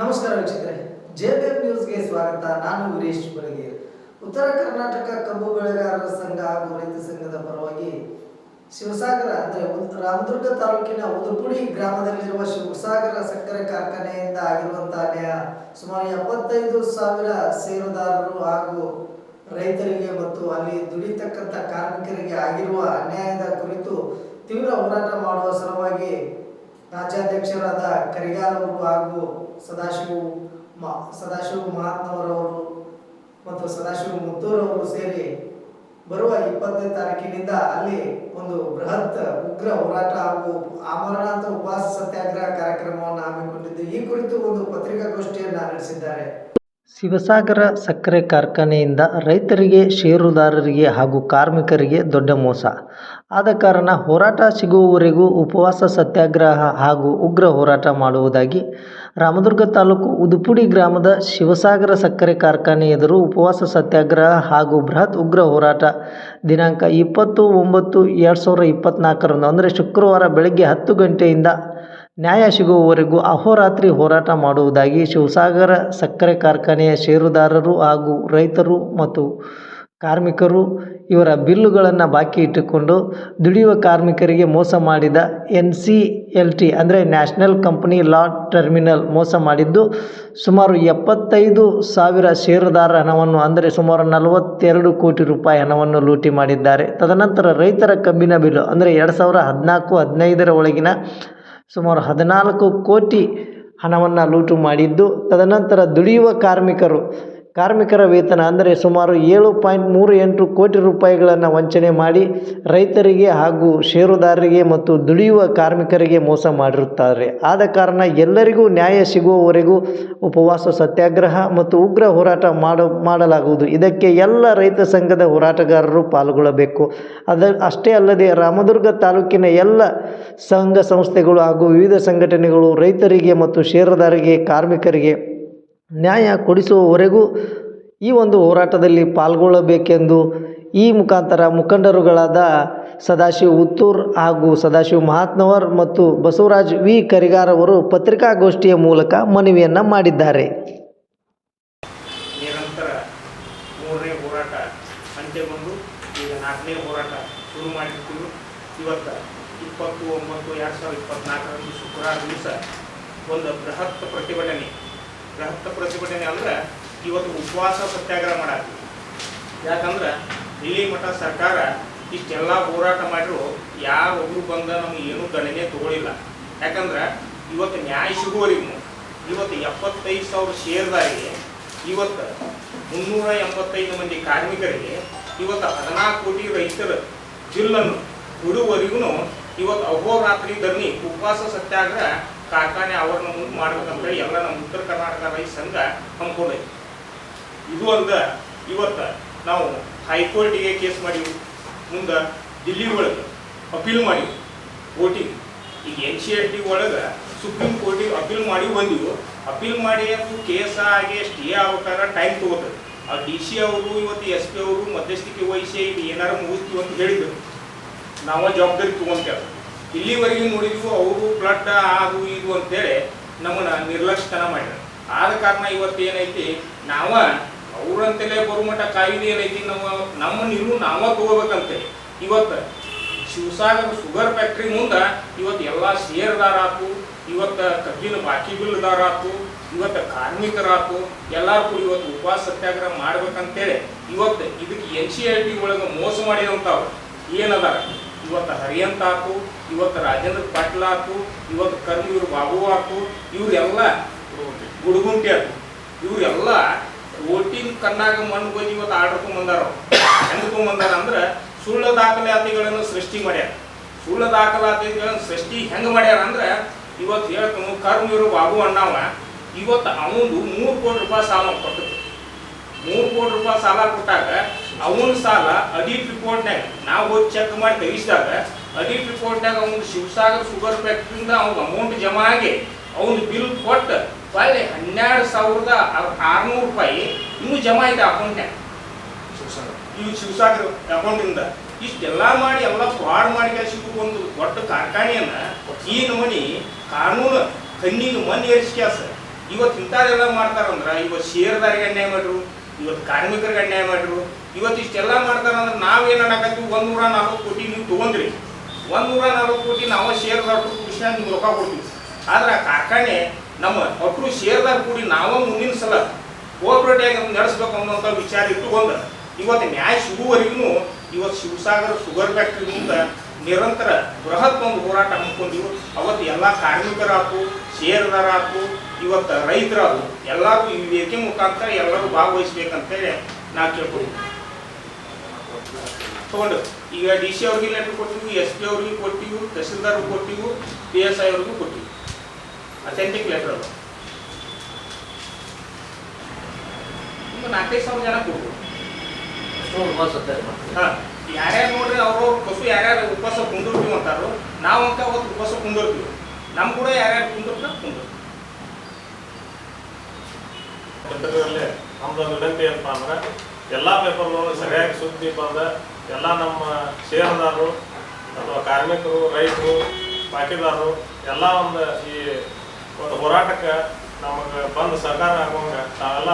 ನಮಸ್ಕಾರ ವೀಕ್ಷಕರೇ ಜೆಬಿಎಂ ನ್ಯೂಸ್ಗೆ ಸ್ವಾಗತ. ನಾನು ವೀರೇಶ್ ಬಡಗೇರ್ ಉತ್ತರ ಕರ್ನಾಟಕ ಕಬ್ಬು ಬೆಳೆಗಾರರ ಸಂಘ ಹಾಗೂ ರೈತ ಸಂಘದ ಪರವಾಗಿ ಶಿವಸಾಗರ, ಅಂದರೆ ರಾಮದುರ್ಗ ತಾಲೂಕಿನ ಉದುಪುಡಿ ಗ್ರಾಮದಲ್ಲಿರುವ ಶಿವಸಾಗರ ಸಕ್ಕರೆ ಕಾರ್ಖಾನೆಯಿಂದ ಆಗಿರುವಂತಹ ಅನ್ಯಾಯ ಸುಮಾರು ಎಪ್ಪತ್ತೈದು ಸಾವಿರ ಷೇರುದಾರರು ಹಾಗೂ ರೈತರಿಗೆ ಮತ್ತು ಅಲ್ಲಿ ದುಡಿತಕ್ಕಂಥ ಕಾರ್ಮಿಕರಿಗೆ ಆಗಿರುವ ಅನ್ಯಾಯದ ಕುರಿತು ತೀವ್ರ ಹೋರಾಟ ಮಾಡುವ ಸಲುವಾಗಿ ರಾಜ್ಯಾಧ್ಯಕ್ಷರಾದ ಕರಿಗಾರ್ ಅವರು ಹಾಗೂ ಸದಾಶಿವ ಸದಾಶಿವ ಮಹಾತ್ಮರವರು ಮತ್ತು ಸದಾಶಿವ ಮುತ್ತೂರವರು ಸೇರಿ ಬರುವ ಇಪ್ಪತ್ತನೇ ತಾರೀಕಿನಿಂದ ಅಲ್ಲಿ ಒಂದು ಬೃಹತ್ ಉಗ್ರ ಹೋರಾಟ ಹಾಗೂ ಆಮರಣಾಂತ ಉಪವಾಸ ಸತ್ಯಾಗ್ರಹ ಕಾರ್ಯಕ್ರಮವನ್ನು ಹಮ್ಮಿಕೊಂಡಿದ್ದು, ಈ ಕುರಿತು ಒಂದು ಪತ್ರಿಕಾಗೋಷ್ಠಿಯನ್ನು ನಡೆಸಿದ್ದಾರೆ. ಶಿವಸಾಗರ ಸಕ್ಕರೆ ಕಾರ್ಖಾನೆಯಿಂದ ರೈತರಿಗೆ, ಷೇರುದಾರರಿಗೆ ಹಾಗೂ ಕಾರ್ಮಿಕರಿಗೆ ದೊಡ್ಡ ಮೋಸ. ಆದ ಕಾರಣ ಹೋರಾಟ ಸಿಗುವವರೆಗೂ ಉಪವಾಸ, ಸತ್ಯಾಗ್ರಹ ಹಾಗೂ ಉಗ್ರ ಹೋರಾಟ ಮಾಡುವುದಾಗಿ ರಾಮದುರ್ಗ ತಾಲೂಕು ಉದುಪುಡಿ ಗ್ರಾಮದ ಶಿವಸಾಗರ ಸಕ್ಕರೆ ಕಾರ್ಖಾನೆ ಎದುರು ಉಪವಾಸ, ಸತ್ಯಾಗ್ರಹ ಹಾಗೂ ಬೃಹತ್ ಉಗ್ರ ಹೋರಾಟ ದಿನಾಂಕ ಇಪ್ಪತ್ತು ಒಂಬತ್ತು ಎರಡು ಸಾವಿರದ ಇಪ್ಪತ್ತ್ನಾಲ್ಕರಂದು ಅಂದರೆ ಶುಕ್ರವಾರ ಬೆಳಗ್ಗೆ ಹತ್ತು ಗಂಟೆಯಿಂದ ನ್ಯಾಯ ಸಿಗುವವರೆಗೂ ಅಹೋರಾತ್ರಿ ಹೋರಾಟ ಮಾಡುವುದಾಗಿ ಶಿವಸಾಗರ ಸಕ್ಕರೆ ಕಾರ್ಖಾನೆಯ ಷೇರುದಾರರು ಹಾಗೂ ರೈತರು ಮತ್ತು ಕಾರ್ಮಿಕರು ಇವರ ಬಿಲ್ಲುಗಳನ್ನು ಬಾಕಿ ಇಟ್ಟುಕೊಂಡು ದುಡಿಯುವ ಕಾರ್ಮಿಕರಿಗೆ ಮೋಸ ಮಾಡಿದ ಎನ್ ಸಿ ಎಲ್ ಟಿ ಅಂದರೆ ನ್ಯಾಷನಲ್ ಕಂಪನಿ ಲಾ ಟರ್ಮಿನಲ್ ಮೋಸ ಮಾಡಿದ್ದು ಸುಮಾರು ಎಪ್ಪತ್ತೈದು ಸಾವಿರ ಷೇರುದಾರ ಹಣವನ್ನು ಅಂದರೆ ಸುಮಾರು ನಲವತ್ತೆರಡು ಕೋಟಿ ರೂಪಾಯಿ ಹಣವನ್ನು ಲೂಟಿ ಮಾಡಿದ್ದಾರೆ. ತದನಂತರ ರೈತರ ಕಬ್ಬಿನ ಬಿಲ್ಲು ಅಂದರೆ ಎರಡು ಸಾವಿರ ಹದಿನಾಲ್ಕು ಹದಿನೈದರ ಒಳಗಿನ ಸುಮಾರು ಹದಿನಾಲ್ಕು ಕೋಟಿ ಹಣವನ್ನು ಲೂಟು ಮಾಡಿದ್ದು ತದನಂತರ ದುಡಿಯುವ ಕಾರ್ಮಿಕರು ಕಾರ್ಮಿಕರ ವೇತನ ಅಂದರೆ ಸುಮಾರು ಏಳು ಪಾಯಿಂಟ್ ಮೂರು ಎಂಟು ಕೋಟಿ ರೂಪಾಯಿಗಳನ್ನು ವಂಚನೆ ಮಾಡಿ ರೈತರಿಗೆ ಹಾಗೂ ಷೇರುದಾರರಿಗೆ ಮತ್ತು ದುಡಿಯುವ ಕಾರ್ಮಿಕರಿಗೆ ಮೋಸ ಮಾಡಿರುತ್ತಾರೆ. ಆದ ಕಾರಣ ಎಲ್ಲರಿಗೂ ನ್ಯಾಯ ಸಿಗುವವರೆಗೂ ಉಪವಾಸ, ಸತ್ಯಾಗ್ರಹ ಮತ್ತು ಉಗ್ರ ಹೋರಾಟ ಮಾಡ, ಮಾಡಲಾಗುವುದು. ಇದಕ್ಕೆ ಎಲ್ಲ ರೈತ ಸಂಘದ ಹೋರಾಟಗಾರರು ಪಾಲ್ಗೊಳ್ಳಬೇಕು. ಅದ, ಅಷ್ಟೇ ಅಲ್ಲದೆ ರಾಮದುರ್ಗ ತಾಲೂಕಿನ ಎಲ್ಲ ಸಂಘ ಸಂಸ್ಥೆಗಳು ಹಾಗೂ ವಿವಿಧ ಸಂಘಟನೆಗಳು ರೈತರಿಗೆ ಮತ್ತು ಷೇರುದಾರರಿಗೆ, ಕಾರ್ಮಿಕರಿಗೆ ನ್ಯಾಯ ಕೊಡಿಸುವವರೆಗೂ ಈ ಒಂದು ಹೋರಾಟದಲ್ಲಿ ಪಾಲ್ಗೊಳ್ಳಬೇಕೆಂದು ಈ ಮುಖಾಂತರ ಮುಖಂಡರುಗಳಾದ ಸದಾಶಿವ ಉತ್ತೂರ್ ಹಾಗೂ ಸದಾಶಿವ ಮಹಾತ್ನವರ್ ಮತ್ತು ಬಸವರಾಜ್ ವಿ ಕರಿಗಾರ್ ಅವರು ಪತ್ರಿಕಾಗೋಷ್ಠಿಯ ಮೂಲಕ ಮನವಿಯನ್ನು ಮಾಡಿದ್ದಾರೆ. ನಿರಂತರ ಮೂರನೇ ಹೋರಾಟ ಅಂತ್ಯಗೊಂಡು ಈಗ ನಾಲ್ಕನೇ ಹೋರಾಟ ಶುರು ಮಾಡಿರ್ತೀವಿ. ಇವತ್ತು ಇಪ್ಪತ್ತು ಒಂಬತ್ತು ಎರಡು ಸಾವಿರದ ಇಪ್ಪತ್ತ್ನಾಲ್ಕರಂದು ಶುಕ್ರವಾರ ದಿವಸ ಒಂದು ಬೃಹತ್ ಪ್ರತಿಭಟನೆ ಬೃಹತ್ ಪ್ರತಿಭಟನೆ ಅಂದ್ರೆ ಇವತ್ತು ಉಪವಾಸ ಸತ್ಯಾಗ್ರಹ ಮಾಡಾಕ್ತೀವಿ. ಯಾಕಂದ್ರೆ ಇಲ್ಲಿ ಮಠ ಸರ್ಕಾರ ಇಷ್ಟೆಲ್ಲ ಹೋರಾಟ ಮಾಡಿದ್ರು, ಯಾರೊಬ್ರು ಬಂದ ನಮ್ಗೆ ಏನೂ ಗಣನೆ ತಗೊಳಿಲ್ಲ. ಯಾಕಂದ್ರೆ ಇವತ್ತು ನ್ಯಾಯ ಸಿಗುವವರೆಗೂ ಇವತ್ತು ಎಪ್ಪತ್ತೈದು ಸಾವಿರ ಷೇರ್ದಾರಿಗೆ ಇವತ್ತು ಮುನ್ನೂರ ಎಂಬತ್ತೈದು ಮಂದಿ ಕಾರ್ಮಿಕರಿಗೆ ಇವತ್ತು ಹದಿನಾಲ್ಕು ಕೋಟಿ ರೈತರ ಬಿಲ್ಲನ್ನು ಕೊಡುವವರೆಗೂ ಇವತ್ತು ಅಹೋರಾತ್ರಿ ಧರ್ಮಿ ಉಪವಾಸ ಸತ್ಯಾಗ್ರಹ ಕಾರ್ಖಾನೆ ಆವರಣ ಮುಂದೆ ಮಾಡ್ಬೇಕಂತೇಳಿ ಎಲ್ಲ ನಮ್ಮ ಉತ್ತರ ಕರ್ನಾಟಕ ರೈತ ಸಂಘ ಹಮ್ಮಿಕೊಂಡೈತಿ ಇದು ಅಲ್ದ ಇವತ್ತು ನಾವು ಹೈಕೋರ್ಟಿಗೆ ಕೇಸ್ ಮಾಡಿವಿ ಮುಂದೆ ದಿಲ್ಲಿ ಒಳಗೆ ಅಪೀಲ್ ಮಾಡಿ ಓಟಿಂಗ್ ಈಗ ಎನ್ ಸಿ ಎಲ್ ಟಿ ಒಳಗೆ ಸುಪ್ರೀಂ ಕೋರ್ಟಿಗೆ ಅಪೀಲ್ ಮಾಡಿ ಬಂದಿವು. ಅಪೀಲ್ ಮಾಡಿ ಅದು ಕೇಸ್ ಆಗಿ ಸ್ಟೇ ಆಗ್ಬೇಕಾದ್ರೆ ಟೈಮ್ ತಗೋತದೆ. ಆ ಡಿ ಸಿ ಅವರು, ಇವತ್ತು ಎಸ್ ಪಿ ಅವರು, ಮಧ್ಯಸ್ಥಿಕೆ ವಹಿಸಿ ಇದು ಏನಾರು ಮುಗಿಸ್ತೀವಿ ಅಂತ ಹೇಳಿದ್ರು. ನಾವು ಜವಾಬ್ದಾರಿ ತಗೊಂತೇವೆ ಇಲ್ಲಿವರೆಗೆ ನೋಡಿದ್ವು ಅವರು ಬ್ಲಡ್ ಅದು ಇದು ಅಂತೇಳಿ ನಮ್ಮನ್ನ ನಿರ್ಲಕ್ಷ್ಯತನ ಮಾಡಿದ್ರು. ಆದ ಕಾರಣ ಇವತ್ತು ಏನೈತಿ, ನಾವ ಅವ್ರಂತಲೇ ಬರುಮಟ ಕಾಯಿಲೆ ಏನೈತಿ, ನಮ್ಮ ನಮ್ಮ ನೀರು ನಾವ ತಗೋಬೇಕಂತೇಳಿ. ಇವತ್ತು ಶಿವಸಾಗರ ಶುಗರ್ ಫ್ಯಾಕ್ಟ್ರಿ ಮುಂದೆ ಇವತ್ತು ಎಲ್ಲ ಶೇರ್ದಾರಾತು ಇವತ್ತು ಕಬ್ಬಿನ ಬಾಕಿ ಬಿಲ್ದಾರ ಆತು ಇವತ್ತು ಕಾರ್ಮಿಕರಾತು, ಎಲ್ಲರೂ ಇವತ್ತು ಉಪವಾಸ ಸತ್ಯಾಗ್ರಹ ಮಾಡ್ಬೇಕಂತೇಳಿ ಇವತ್ತು ಇದಕ್ಕೆ ಎನ್ ಸಿ ಎಲ್ ಟಿ ಒಳಗೆ ಮೋಸ ಮಾಡಿದಂಥವ್ರು ಏನದಾರ ಇವತ್ತು ಹರಿಯಂತ ಆತು ಇವತ್ತು ರಾಜೇಂದ್ರ ಪಾಟೀಲ್ ಆತು ಇವತ್ತು ಕರ್ಮೀರ್ ಬಾಬು ಆತು ಇವರೆಲ್ಲ ಗುಡುಗುಂಟಿ ಆತು ಇವರೆಲ್ಲ ಓಟಿನ ಕಣ್ಣಾಗ ಮಣ್ಣು ಬಂದು ಇವತ್ತು ಆರ್ಡರ್ ಬಂದಾರ ಹೆಂಗ್ ಬಂದಾರ ಅಂದ್ರೆ ಸುಳ್ಳು ದಾಖಲಾತಿಗಳನ್ನು ಸೃಷ್ಟಿ ಮಾಡ್ಯಾರ. ಸುಳ್ಳು ದಾಖಲಾತಿಗಳನ್ನು ಸೃಷ್ಟಿ ಹೆಂಗೆ ಮಾಡ್ಯಾರ ಅಂದ್ರೆ ಇವತ್ತು ಹೇಳ್ತಾನು ಕರ್ಮೀರು ಬಾಬು ಅಣ್ಣವ, ಇವತ್ತು ಅವನು ಮೂರು ಕೋಟಿ ರೂಪಾಯಿ ಸಾಲ ಕೊಟ್ಟದ್ದು ಮೂರು ಕೋಟಿ ರೂಪಾಯಿ ಸಾಲ ಕೊಟ್ಟಾಗ ಅವನ ಸಾಲ ಅಡಿಟ್ ರಿಪೋರ್ಟ್ನಾಗ ನಾವು ಹೋಗಿ ಚೆಕ್ ಮಾಡಿ ತೆಗಿಸಿದಾಗ ಅಡಿಟ್ ರಿಪೋರ್ಟ್ನಾಗ ಅವ್ನು ಶಿವಸಾಗರ್ ಶುಗರ್ ಫ್ಯಾಕ್ಟ್ರಿಯಿಂದ ಅವ್ನ ಅಮೌಂಟ್ ಜಮಾ ಆಗಿ ಅವ್ನ ಬಿಲ್ ಕೊಟ್ಟು ಹೊಳ್ಳಿ ಹನ್ನೆರಡು ಸಾವಿರದ ಆರ್ನೂರು ರೂಪಾಯಿ ಇನ್ನೂ ಜಮಾ ಇದೆ ಅಕೌಂಟ್ನಾಗ ಇವು ಶಿವಸಾಗರ್. ಅಕೌಂಟಿಂದ ಇಷ್ಟೆಲ್ಲ ಮಾಡಿ ಎಲ್ಲ ಫ್ರಾಡ್ ಮಾಡಿ ಕೆಲಸಕ್ಕೂ ಒಂದು ದೊಡ್ಡ ಕಾರ್ಖಾನೆಯನ್ನ, ಈ ನಮೂನಿ ಕಾನೂನು ಕಣ್ಣಿಗೆ ಮಣ್ಣು ಏರಿಸಿ ಸರ್ ಇವತ್ತು ಇಂಥದ್ದೆಲ್ಲ ಮಾಡ್ತಾರಂದ್ರೆ ಇವತ್ತು ಶೇರ್ದಾರಿಗೆ ಅನ್ಯಾಯ ಮಾಡ್ರು. ಇವತ್ತು ಕಾರ್ಮಿಕರಿಗೆ ಅನ್ಯಾಯ ಮಾಡಿರು ಇವತ್ತು ಇಷ್ಟೆಲ್ಲ ಮಾಡ್ತಾರಂದ್ರೆ ಅಂದ್ರೆ ಅನ್ನಕತ್ತೀವಿ ಒಂದು ನೂರ ನಲ್ವತ್ತು ಕೋಟಿ ನೀವು ತೊಗೊಂಡ್ರಿ. ಒಂದು ನೂರ ನಲ್ವತ್ತು ಕೋಟಿ ನಾವು ಶೇರ್ದಾರರು ಅಂತ ನಿಮ್ಗೆ ರೊಕ್ಕ ಕೊಡ್ತೀವಿ. ಆದ್ರೆ ಆ ಕಾರ್ಖಾನೆ ನಮ್ಮ ಒಟ್ಟರು ಶೇರ್ದಾರ್ ಕೂಡಿ ನಾವ ಮುಂದಿನ ಸಲ ಕೋಆಪರೇಟಿವ್ ನಡೆಸ್ಬೇಕು ಅನ್ನೋಂಥ ವಿಚಾರ ಇಟ್ಟುಕೊಂಡು ಇವತ್ತು ನ್ಯಾಯ ಸಿಗುವವರೆಗೂ ಇವತ್ತು ಶಿವಸಾಗರ ಶುಗರ್ ಫ್ಯಾಕ್ಟ್ರಿ ಮುಂದೆ ನಿರಂತರ ಬೃಹತ್ ಒಂದು ಹೋರಾಟ ಹಮ್ಮಿಕೊಂಡಿವು ಅವತ್ತು ಎಲ್ಲ ಕಾರ್ಮಿಕರಾಯ್ತು ಶೇರ್ದಾರಾತು ಇವತ್ತು ರೈತರಾತು ಎಲ್ಲರೂ ಈ ವೇದಿಕೆ ಮುಖಾಂತರ ಎಲ್ಲರೂ ಭಾಗವಹಿಸ್ಬೇಕಂತೇಳಿ ನಾ ಕೇಳ್ಕೊಳ್ತೀನಿ. ತಗೊಂಡು ಈಗ ಡಿ ಸಿ ಅವ್ರಿಗೆ ಲೆಟ್ರ್ ಕೊಟ್ಟಿವಿ ಎಸ್ ಪಿ ಅವ್ರಿಗೆ ಕೊಟ್ಟಿವು ತಹಸೀಲ್ದಾರ್ ಕೊಟ್ಟಿವು ಪಿ ಎಸ್ ಐ ಅವ್ರಿಗೂ ಕೊಟ್ಟಿವಿ. ಅಥೆಂಟಿಕ್ ಲೆಟರ್ ಅದು. ಒಂದು ನಾಲ್ಕೈದು ಸಾವಿರ ಜನ ಕೊಡ್ಬೋದು. ಹಾಂ. ಯಾರ್ಯಾರು ನೋಡ್ರಿ ಅವ್ರವ್ರ ಕಸು ಯಾರ್ಯಾರು ಉಪವಾಸ ಕುಂದಿರ್ತೀವಿ ಅಂತಾರೋ ನಾವು ಅಂತ ಅವತ್ತು ಉಪವಾಸ ಕುಂದಿರ್ತೀವಿ. ನಮ್ಮ ಕೂಡ ಯಾರ್ಯಾರು ಕುಂದಿರ್ತಾರೆ ಕುಂದಿರ್ತೀವಿ. ಪತ್ರಿಕೆಯಲ್ಲಿ ನಮ್ದೊಂದು ವಿನಂತಿ ಏನಪ್ಪ ಅಂದ್ರೆ ಎಲ್ಲ ಪೇಪರ್ಗಳು ಸರಿಯಾಗಿ ಸುದ್ದಿ ಬಂದ ಎಲ್ಲ ನಮ್ಮ ಷೇರುದಾರರು ಅಥವಾ ಕಾರ್ಮಿಕರು, ರೈತರು ಬಾಕಿದಾರರು ಎಲ್ಲ ಒಂದು ಈ ಒಂದು ಹೋರಾಟಕ್ಕೆ ನಮಗೆ ಬಂದು ಸಹಕಾರ ಆಗುವಂಗೆ ತಾವೆಲ್ಲ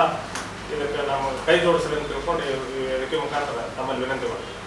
ಇದಕ್ಕೆ ನಮಗೆ ಕೈ ಜೋಡಿಸ್ರಿ ಅಂತ ತಿಳ್ಕೊಂಡು ಈ ವೇದಿಕೆ ಮುಖಾಂತರ ನಮ್ಮಲ್ಲಿ ವಿನಂತಿ ಮಾಡ್ತೀವಿ